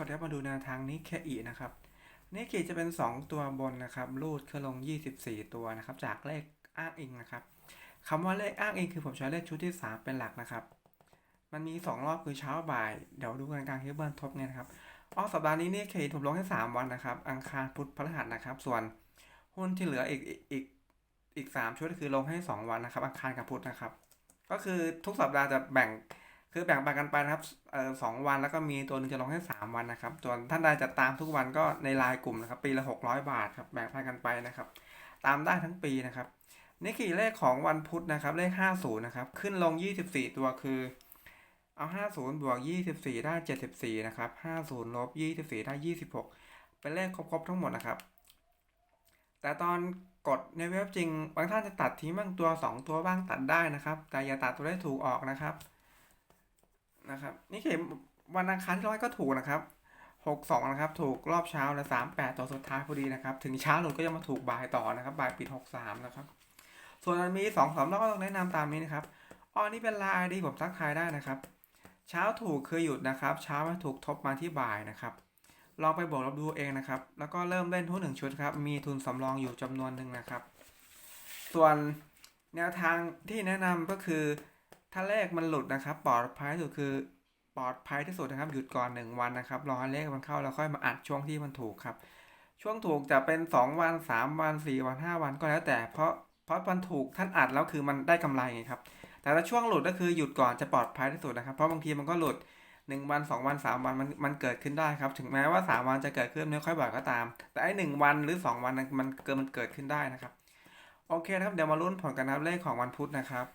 วัสดีครับมาดูแนวทางนี้แค่อีนะครับนี่เคจะเป็น 2 ตัวบนนะครับรูดขึ้นลง 24 ตัวนะครับ จากเลขอ้างอิงนะครับคำว่าเลขอ้างอิงคือผมใช้เลขชุดที่ 3 เป็นหลักนะครับ มันมี 2 รอบคือเช้าบ่าย เดี๋ยวดูกันกลางที่เบิร์นทบเนี่ยนะครับอ๋อสัปดาห์นี้นี่เคผมลงให้3วันนะครับ อังคารพุธพฤหัสนะครับ ส่วนหุ้นที่เหลืออีกอีกอีกอีก3ชุดคือลงให้ 2 วันนะครับ อังคารกับพุธนะครับ ก็คือทุกสัปดาห์จะแบ่ง คือแบ่งปันกันไปนะครับสองวันแล้วก็มีตัวหนึงจะลงให้สามวันนะครับส่วนท่านใดจะตามทุกวันก็ในไลน์กลุ่มนะครับปีละหกร้อยบาทครับแบ่งปันกันไปนะครับ ตามได้ทั้งปีนะครับนี่คือเลขของวันพุธนะครับเลขห้าศูนย์นะครับขึ้นลงยี่สิบสี่ตัวคือเอาห้าศูนย์บวกยี่สิบสี่ได้เจ็ดสิบสี่นะครับห้าศูนย์ลบยี่สิบสี่ได้ยี่สิบหกเป็นเลขครบๆทั้งหมดนะครับ แต่ตอนกดในเว็บจริง บางท่านจะตัดทิ้งบางตัวสองตัวบ้างตัดได้นะครับ แต่อย่าตัดตัวได้ถูกออกนะครับ นะครับ นี่คือวันอังคารที่ร้อยก็ถูกนะครับหกสองนะครับ ถูกรอบเช้าและสามแปดตัวสุดท้ายพอดีนะครับ ถึงเช้าหนุนก็ยังมาถูกบ่ายต่อนะครับ บ่ายปิดหกสามนะครับ ส่วนมันมีสองสามรอบก็ต้องแนะนำตามนี้นะครับอ๋อนี่เป็นลน์ดีผมทักทายได้นะครับ เช้าถูกคือหยุดนะครับ เช้ามาถูกทบมาที่บ่ายนะครับลองไปบวกลบดูเองนะครับ แล้วก็เริ่มเล่นทุนหนึ่งชุดครับ มีทุนสำรองอยู่จำนวนหนึ่งนะครับ ส่วนแนวทางที่แนะนำก็คือ ถ้าเลขมันหลุดนะครับ ปลอดภัยที่สุดคือปลอดภัยที่สุดนะครับหยุดก่อน 1 วันนะครับรอให้เลขมันเข้าแล้วค่อยมาอัดช่วงที่มันถูกครับ ช่วงถูกจะเป็น 2 วัน 3 วัน 4 วัน 5 วันก็แล้วแต่เพราะเพราะมันถูกท่านอัดแล้วคือมันได้กำไรไงครับแต่ถ้าช่วงหลุดก็คือหยุดก่อนจะปลอดภัยที่สุดนะครับ เพราะบางทีมันก็หลุด 1 วัน 2 วัน 3 วันมันมันเกิดขึ้นได้ครับ ถึงแม้ว่า 3 วันจะเกิดขึ้นไม่ค่อยบ่อยก็ตาม แต่ไอ้หนึ่งวันหรือ 2 วันมันเกิดมันเกิดขึ้นได้นะครับ โอเคครับเดี๋ยวมาลุ้นผลกันนะครับเลขของวันพุธนะครับ